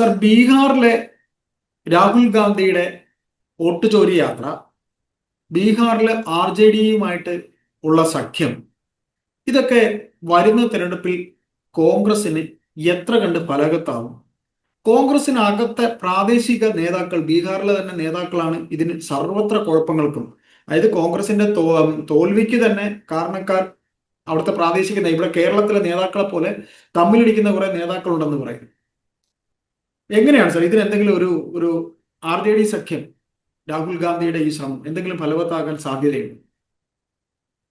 Sir ബീഹാറിലെ രാഹുൽ ഗാന്ധിയുടെ vote ചോരി യാത്ര ബീഹാറിലെ ആർ ജെ ഡിയുമായിട്ട് ഉള്ള സഖ്യം ഇതൊക്കെ വരുന്ന തെരഞ്ഞെടുപ്പിൽ കോൺഗ്രസിന് എത്ര കണ്ട് ഫലകത്താവും? കോൺഗ്രസിനകത്തെ പ്രാദേശിക നേതാക്കൾ ബീഹാറിലെ തന്നെ നേതാക്കളാണ് ഇതിന് സർവത്ര കുഴപ്പങ്ങൾക്കും. അതായത് കോൺഗ്രസിന്റെ തോൽവിക്ക് തന്നെ കാരണക്കാർ അവിടുത്തെ പ്രാദേശിക ഇവിടെ കേരളത്തിലെ നേതാക്കളെ പോലെ തമ്മിലിടിക്കുന്ന കുറെ നേതാക്കളുണ്ടെന്ന് പറയും. എങ്ങനെയാണ് സാർ ഇതിന് എന്തെങ്കിലും ഒരു ഒരു ആർ ജെ ഡി സഖ്യം രാഹുൽ ഗാന്ധിയുടെ ഈ ശ്രമം എന്തെങ്കിലും ഫലവത്താകാൻ സാധ്യതയുണ്ട്?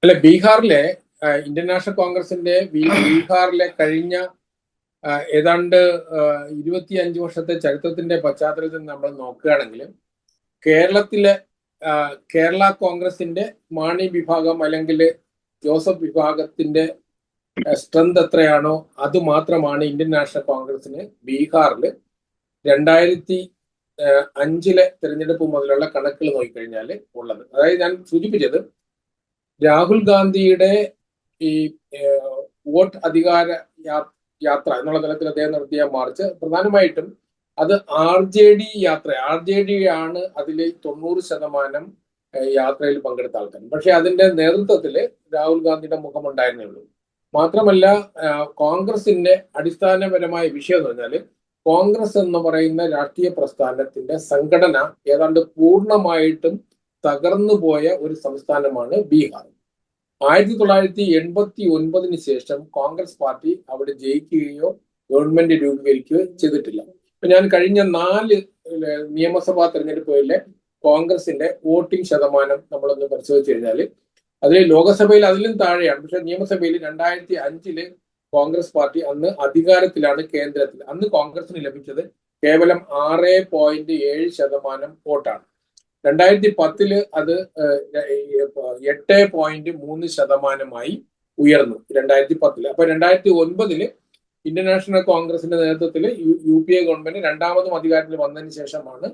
അല്ല ബീഹാറിലെ ഇന്ത്യൻ നാഷണൽ കോൺഗ്രസിന്റെ ബീഹാറിലെ കഴിഞ്ഞ ഏതാണ്ട് ഇരുപത്തി അഞ്ച് വർഷത്തെ ചരിത്രത്തിന്റെ പശ്ചാത്തലത്തിൽ നമ്മൾ നോക്കുകയാണെങ്കിൽ കേരളത്തിലെ കേരള കോൺഗ്രസിന്റെ മാണി വിഭാഗം അല്ലെങ്കിൽ ജോസഫ് വിഭാഗത്തിന്റെ സ്ട്രെങ്ത് എത്രയാണോ അത് മാത്രമാണ് ഇന്ത്യൻ നാഷണൽ കോൺഗ്രസിന് ബീഹാറിൽ രണ്ടായിരത്തി അഞ്ചിലെ തെരഞ്ഞെടുപ്പ് മുതലുള്ള കണക്കുകൾ നോക്കിക്കഴിഞ്ഞാൽ ഉള്ളത്. അതായത് ഞാൻ സൂചിപ്പിച്ചത് രാഹുൽ ഗാന്ധിയുടെ ഈ വോട്ട് അധികാര യാത്ര എന്നുള്ള തലത്തിൽ അദ്ദേഹം നടത്തിയ മാർച്ച് പ്രധാനമായിട്ടും അത് ആർ ജെ ഡി യാത്ര ആർ ജെ ഡി ആണ് അതിൽ തൊണ്ണൂറ് ശതമാനം യാത്രയിൽ പങ്കെടുത്ത ആൾക്കാർ പക്ഷെ അതിന്റെ നേതൃത്വത്തിൽ രാഹുൽ ഗാന്ധിയുടെ മുഖമുണ്ടായിരുന്നേ ഉള്ളൂ. മാത്രമല്ല കോൺഗ്രസിന്റെ അടിസ്ഥാനപരമായ വിഷയം എന്ന് പറഞ്ഞാൽ കോൺഗ്രസ് എന്ന് പറയുന്ന രാഷ്ട്രീയ പ്രസ്ഥാനത്തിന്റെ സംഘടന ഏതാണ്ട് പൂർണമായിട്ടും തകർന്നു പോയ ഒരു സംസ്ഥാനമാണ് ബീഹാർ. ആയിരത്തി തൊള്ളായിരത്തി എൺപത്തി ഒൻപതിന് ശേഷം കോൺഗ്രസ് പാർട്ടി അവിടെ ജയിക്കുകയോ ഗവൺമെന്റ് രൂപീകരിക്കുകയോ ചെയ്തിട്ടില്ല. ഇപ്പൊ ഞാൻ കഴിഞ്ഞ നാല് നിയമസഭാ തെരഞ്ഞെടുപ്പുകളിലെ കോൺഗ്രസിന്റെ വോട്ടിംഗ് ശതമാനം നമ്മളൊന്ന് പരിശോധിച്ച് കഴിഞ്ഞാൽ അതിൽ ലോകസഭയിൽ അതിലും താഴെയാണ്. പക്ഷെ നിയമസഭയിൽ രണ്ടായിരത്തി അഞ്ചിൽ കോൺഗ്രസ് പാർട്ടി അന്ന് അധികാരത്തിലാണ് കേന്ദ്രത്തിൽ. അന്ന് കോൺഗ്രസിന് ലഭിച്ചത് കേവലം ആറ് പോയിന്റ് ഏഴ് ശതമാനം വോട്ടാണ്. രണ്ടായിരത്തി പത്തിൽ അത് എട്ട് പോയിന്റ് മൂന്ന് ശതമാനമായി ഉയർന്നു രണ്ടായിരത്തി പത്തിൽ. അപ്പൊ രണ്ടായിരത്തി ഒൻപതിൽ ഇന്ത്യൻ നാഷണൽ കോൺഗ്രസിന്റെ നേതൃത്വത്തിൽ യു പി എ ഗവൺമെന്റ് രണ്ടാമതും അധികാരത്തിൽ വന്നതിന് ശേഷമാണ്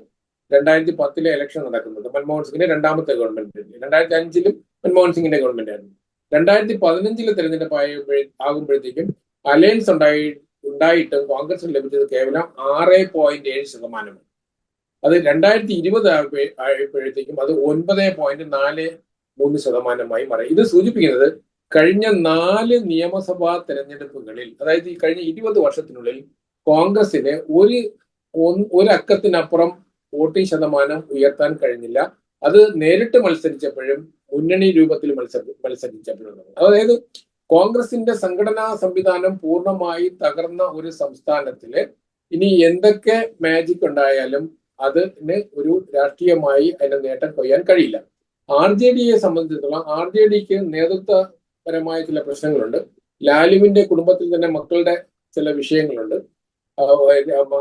രണ്ടായിരത്തി പത്തിലെ ഇലക്ഷൻ നടക്കുന്നത്. മൻമോഹൻ സിംഗിന്റെ രണ്ടാമത്തെ ഗവൺമെന്റ്. രണ്ടായിരത്തി അഞ്ചിലും മൻമോഹൻ സിംഗിന്റെ ഗവൺമെന്റ് ആയിരുന്നു. രണ്ടായിരത്തി പതിനഞ്ചിലെ തെരഞ്ഞെടുപ്പ് ആകുമ്പോഴത്തേക്കും അലയൻസ് ഉണ്ടായി ഉണ്ടായിട്ടും കോൺഗ്രസിന് ലഭിച്ചത് കേവലം ആറ് പോയിന്റ് ഏഴ് ശതമാനമാണ്. അത് രണ്ടായിരത്തി ഇരുപത് ആയപ്പോഴത്തേക്കും അത് ഒൻപത് പോയിന്റ് നാല് മൂന്ന് ശതമാനമായി മാറി. ഇത് സൂചിപ്പിക്കുന്നത് കഴിഞ്ഞ നാല് നിയമസഭാ തെരഞ്ഞെടുപ്പുകളിൽ അതായത് ഈ കഴിഞ്ഞ ഇരുപത് വർഷത്തിനുള്ളിൽ കോൺഗ്രസിന് ഒരു ഒരു അക്കത്തിനപ്പുറം വോട്ടിംഗ് ശതമാനം ഉയർത്താൻ കഴിഞ്ഞില്ല. അത് നേരിട്ട് മത്സരിച്ചപ്പോഴും മുന്നണി രൂപത്തിൽ മത്സര മത്സരിച്ചപ്പോഴും അതായത് കോൺഗ്രസിന്റെ സംഘടനാ സംവിധാനം പൂർണമായി തകർന്ന ഒരു സംസ്ഥാനത്തിൽ ഇനി എന്തൊക്കെ മാജിക് ഉണ്ടായാലും അതിന് ഒരു രാഷ്ട്രീയമായി അതിന്റെ നേട്ടം കൊയ്യാൻ കഴിയില്ല. ആർ ജെ ഡിയെ സംബന്ധിച്ചിടത്തോളം ആർ ജെ ഡിക്ക് നേതൃത്വപരമായ ചില പ്രശ്നങ്ങളുണ്ട്. ലാലുവിന്റെ കുടുംബത്തിൽ തന്നെ മക്കളുടെ ചില വിഷയങ്ങളുണ്ട്.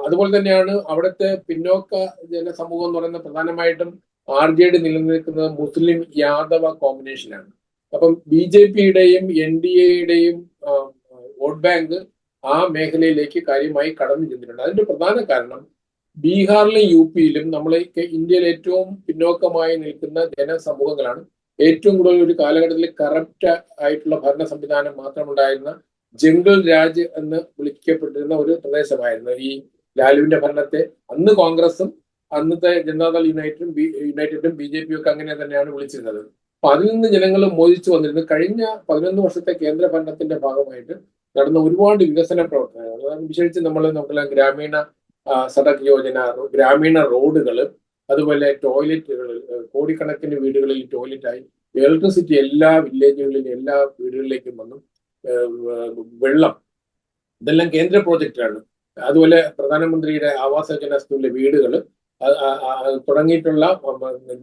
അതുപോലെ തന്നെയാണ് അവിടുത്തെ പിന്നോക്ക ജനസമൂഹം എന്ന് പറയുന്നത് പ്രധാനമായിട്ടും ആർ ജെ ഡി നിലനിൽക്കുന്നത് മുസ്ലിം യാദവ കോമ്പിനേഷനാണ് അപ്പം ബി ജെ പിയുടെയും എൻ ഡി എയുടെയും വോട്ട് ബാങ്ക് ആ മേഖലയിലേക്ക് കാര്യമായി കടന്നു ചെന്നിട്ടുണ്ട്. അതിന്റെ പ്രധാന കാരണം ബീഹാറിലും യു പിയിലും നമ്മൾ ഇന്ത്യയിൽ ഏറ്റവും പിന്നോക്കമായി നിൽക്കുന്ന ജനസമൂഹങ്ങളാണ്. ഏറ്റവും കൂടുതൽ ഒരു കാലഘട്ടത്തിൽ കറപ്റ്റ് ആയിട്ടുള്ള ഭരണ സംവിധാനം മാത്രമുണ്ടായിരുന്ന ജംഗിൾ രാജ് എന്ന് വിളിക്കപ്പെട്ടിരുന്ന ഒരു പ്രദേശമായിരുന്നു ഈ ലാലുവിന്റെ ഭരണത്തെ. അന്ന് കോൺഗ്രസും അന്നത്തെ ജനതാദൾ യുണൈറ്റഡും യുണൈറ്റഡും ബി ജെ പിയും ഒക്കെ അങ്ങനെ തന്നെയാണ് വിളിച്ചിരുന്നത്. അപ്പൊ അതിൽ നിന്ന് ജനങ്ങൾ മോചിച്ചു വന്നിരുന്നു. കഴിഞ്ഞ പതിനൊന്ന് വർഷത്തെ കേന്ദ്ര ഭരണത്തിന്റെ ഭാഗമായിട്ട് നടന്ന ഒരുപാട് വികസന പ്രവർത്തനങ്ങൾ. വിശേഷിച്ച് നമ്മൾ നോക്കില്ല ഗ്രാമീണ സടക് യോജന ഗ്രാമീണ റോഡുകൾ അതുപോലെ ടോയ്ലറ്റുകൾ കോടിക്കണക്കിന് വീടുകളിൽ ടോയ്ലറ്റായി ഇലക്ട്രിസിറ്റി എല്ലാ വില്ലേജുകളിലും എല്ലാ വീടുകളിലേക്കും വന്നു. വെള്ളം ഇതെല്ലാം കേന്ദ്ര പ്രോജക്റ്റാണ്. അതുപോലെ പ്രധാനമന്ത്രിയുടെ ആവാസ് യോജന സ്കൂളിലെ വീടുകൾ തുടങ്ങിയിട്ടുള്ള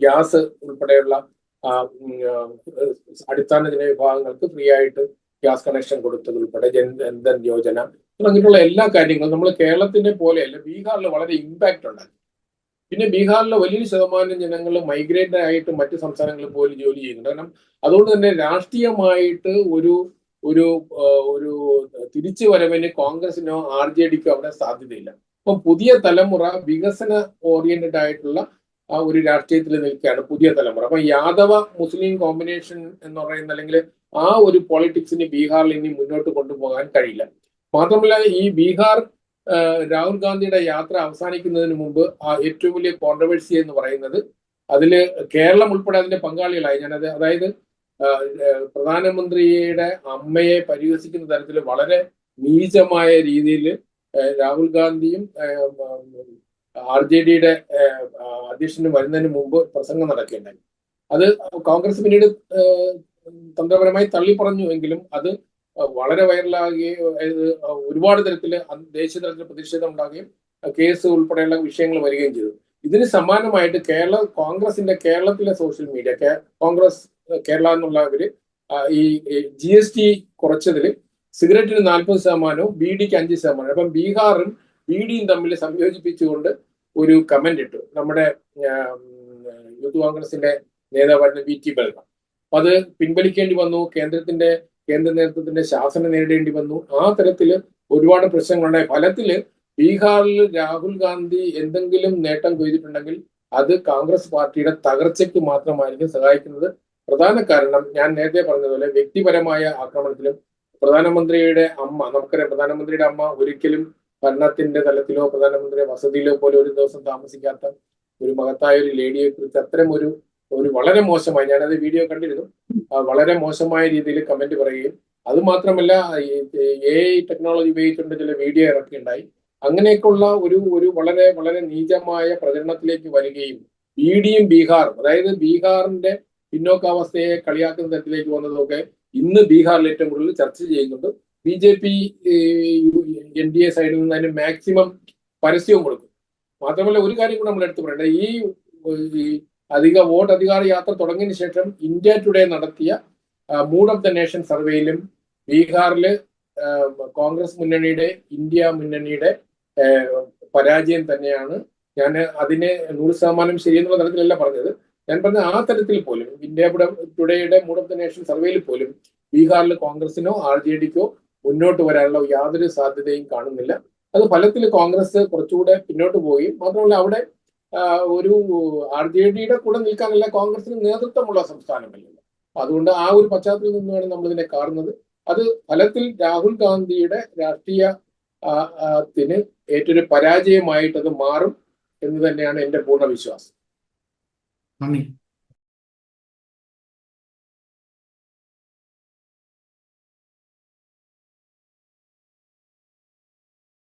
ഗ്യാസ് ഉൾപ്പെടെയുള്ള അടിസ്ഥാന ജന വിഭാഗങ്ങൾക്ക് അടിസ്ഥാന ജനവിഭാഗങ്ങൾക്ക് ഫ്രീ ആയിട്ട് ഗ്യാസ് കണക്ഷൻ കൊടുത്തത് ഉൾപ്പെടെ ജൻധൻ യോജന തുടങ്ങിയിട്ടുള്ള എല്ലാ കാര്യങ്ങളും നമ്മൾ കേരളത്തിനെ പോലെയല്ല ബീഹാറിൽ വളരെ ഇമ്പാക്റ്റ് ഉണ്ടാക്കി. പിന്നെ ബീഹാറിലെ വലിയൊരു ശതമാനം ജനങ്ങൾ മൈഗ്രേറ്റ് ആയിട്ട് മറ്റു സംസ്ഥാനങ്ങളിൽ പോലും ജോലി ചെയ്യുന്നുണ്ട്. കാരണം അതുകൊണ്ട് തന്നെ രാഷ്ട്രീയമായിട്ട് ഒരു ഒരു ഒരു തിരിച്ചു വരവിന് കോൺഗ്രസിനോ ആർ ജെ ഡിക്കോ അവിടെ സാധ്യതയില്ല. അപ്പം പുതിയ തലമുറ വികസന ഓറിയന്റഡ് ആയിട്ടുള്ള ആ ഒരു രാഷ്ട്രീയത്തിൽ നിൽക്കുകയാണ് പുതിയ തലമുറ. അപ്പൊ യാദവ മുസ്ലിം കോമ്പിനേഷൻ എന്ന് പറയുന്ന അല്ലെങ്കിൽ ആ ഒരു പൊളിറ്റിക്സിന് ബീഹാറിൽ ഇനി മുന്നോട്ട് കൊണ്ടുപോകാൻ കഴിയില്ല. മാത്രമല്ല ഈ ബീഹാർ രാഹുൽ ഗാന്ധിയുടെ യാത്ര അവസാനിക്കുന്നതിന് മുമ്പ് ആ ഏറ്റവും വലിയ കോൺട്രവേഴ്സി എന്ന് പറയുന്നത് അതിൽ കേരളം ഉൾപ്പെടെ അതിന്റെ പങ്കാളികളായി. ഞാനത് അതായത് പ്രധാനമന്ത്രിയുടെ അമ്മയെ പരിഹസിക്കുന്ന തരത്തിൽ വളരെ നീചമായ രീതിയിൽ രാഹുൽ ഗാന്ധിയും ആർ ജെ ഡിയുടെ അധ്യക്ഷന് വരുന്നതിന് മുമ്പ് പ്രസംഗം നടക്കുകയുണ്ടായി അത് കോൺഗ്രസ് പിന്നീട് തന്ത്രപരമായി തള്ളി പറഞ്ഞു എങ്കിലും അത് വളരെ വൈറലാകുകയും ഒരുപാട് തരത്തിൽ ദേശീയ തലത്തിൽ പ്രതിഷേധം ഉണ്ടാകുകയും കേസ് ഉൾപ്പെടെയുള്ള വിഷയങ്ങൾ വരികയും ചെയ്തു. ഇതിന് സമാനമായിട്ട് കേരള കോൺഗ്രസിന്റെ കേരളത്തിലെ സോഷ്യൽ മീഡിയ കോൺഗ്രസ് കേരള എന്നുള്ളവര് ഈ ജി എസ് ടി കുറച്ചതിൽ സിഗരറ്റിന് നാൽപ്പത് ശതമാനവും ബി ഡിക്ക് അഞ്ച് ശതമാനം അപ്പം ബീഹാറും ബി ഡിയും തമ്മിൽ സംയോജിപ്പിച്ചുകൊണ്ട് ഒരു കമന്റ് ഇട്ടു. നമ്മുടെ യൂത്ത് കോൺഗ്രസിന്റെ നേതാവായിരുന്ന വി ടി ബൽറാം. അത് പിൻവലിക്കേണ്ടി വന്നു. കേന്ദ്രത്തിന്റെ കേന്ദ്ര നേതൃത്വത്തിന്റെ ശാസനം നേരിടേണ്ടി വന്നു. ആ തരത്തിൽ ഒരുപാട് പ്രശ്നങ്ങളുണ്ടായി. ഫലത്തിൽ ബീഹാറിൽ രാഹുൽ ഗാന്ധി എന്തെങ്കിലും നേട്ടം കൊയ്തിട്ടുണ്ടെങ്കിൽ അത് കോൺഗ്രസ് പാർട്ടിയുടെ തകർച്ചയ്ക്ക് മാത്രമായിരിക്കും സഹായിക്കുന്നത്. പ്രധാന കാരണം ഞാൻ നേരത്തെ പറഞ്ഞതുപോലെ വ്യക്തിപരമായ ആക്രമണത്തിലും പ്രധാനമന്ത്രിയുടെ അമ്മ നമുക്കറിയാം പ്രധാനമന്ത്രിയുടെ അമ്മ ഒരിക്കലും ഭരണത്തിന്റെ തലത്തിലോ പ്രധാനമന്ത്രിയുടെ വസതിയിലോ പോലെ ഒരു ദിവസം താമസിക്കാത്ത ഒരു മഹത്തായ ഒരു ലേഡിയെ കുറിച്ച് അത്തരം ഒരു ഒരു വളരെ മോശമായി ഞാനത് വീഡിയോ കണ്ടിരുന്നു വളരെ മോശമായ രീതിയിൽ കമന്റ് പറയുകയും അത് മാത്രമല്ല എ ഐ ടെക്നോളജി ഉപയോഗിച്ചുകൊണ്ട് ചില വീഡിയോ ഇറക്കിയുണ്ടായി അങ്ങനെയൊക്കെയുള്ള ഒരു ഒരു വളരെ വളരെ നീചമായ പ്രചരണത്തിലേക്ക് വരികയും ബി ഡിയും ബീഹാറും അതായത് ബീഹാറിന്റെ പിന്നോക്കാവസ്ഥയെ കളിയാക്കുന്ന തരത്തിലേക്ക് വന്നതൊക്കെ ഇന്ന് ബീഹാറിൽ ഏറ്റവും കൂടുതൽ ചർച്ച ചെയ്യുന്നുണ്ട്. B J P N D A സൈഡിൽ നിന്ന് അതിന് മാക്സിമം പരസ്യവും കൊടുക്കും. മാത്രമല്ല ഒരു കാര്യം കൂടെ നമ്മൾ എടുത്തു പറയേണ്ടത് ഈ അധിക വോട്ട് അധികാര യാത്ര തുടങ്ങിയ ശേഷം ഇന്ത്യ ടുഡേ നടത്തിയ മൂഡ് ഓഫ് ദ നേഷൻ സർവേയിലും ബീഹാറിൽ കോൺഗ്രസ് മുന്നണിയുടെ ഇന്ത്യ മുന്നണിയുടെ പരാജയം തന്നെയാണ്. ഞാൻ അതിനെ നൂറ് ശതമാനം ശരിയെന്നുള്ള തരത്തിലല്ല പറഞ്ഞത്. ഞാൻ പറഞ്ഞ ആ തരത്തിൽ പോലും ഇന്ത്യ ടുഡേയുടെ മൂഡ് ഓഫ് ദ നേഷൻ സർവേയിൽ പോലും ബീഹാറിൽ കോൺഗ്രസിനോ ആർ ജെ ഡിക്കോ മുന്നോട്ട് വരാനുള്ള യാതൊരു സാധ്യതയും കാണുന്നില്ല. അത് ഫലത്തിൽ കോൺഗ്രസ് കുറച്ചുകൂടെ പിന്നോട്ട് പോയി. മാത്രമല്ല അവിടെ ഒരു ആർ ജെ ഡിയുടെ കൂടെ നിൽക്കാനല്ല കോൺഗ്രസിന് നേതൃത്വമുള്ള സംസ്ഥാനമല്ലല്ലോ അതുകൊണ്ട് ആ ഒരു പശ്ചാത്തലത്തിൽ നിന്നാണ് നമ്മൾ ഇതിനെ കാണുന്നത്. അത് ഫലത്തിൽ രാഹുൽ ഗാന്ധിയുടെ രാഷ്ട്രീയ ത്തിന് ഏറ്റൊരു പരാജയമായിട്ട് അത് മാറും എന്ന് തന്നെയാണ് എന്റെ പൂർണ വിശ്വാസം. coming.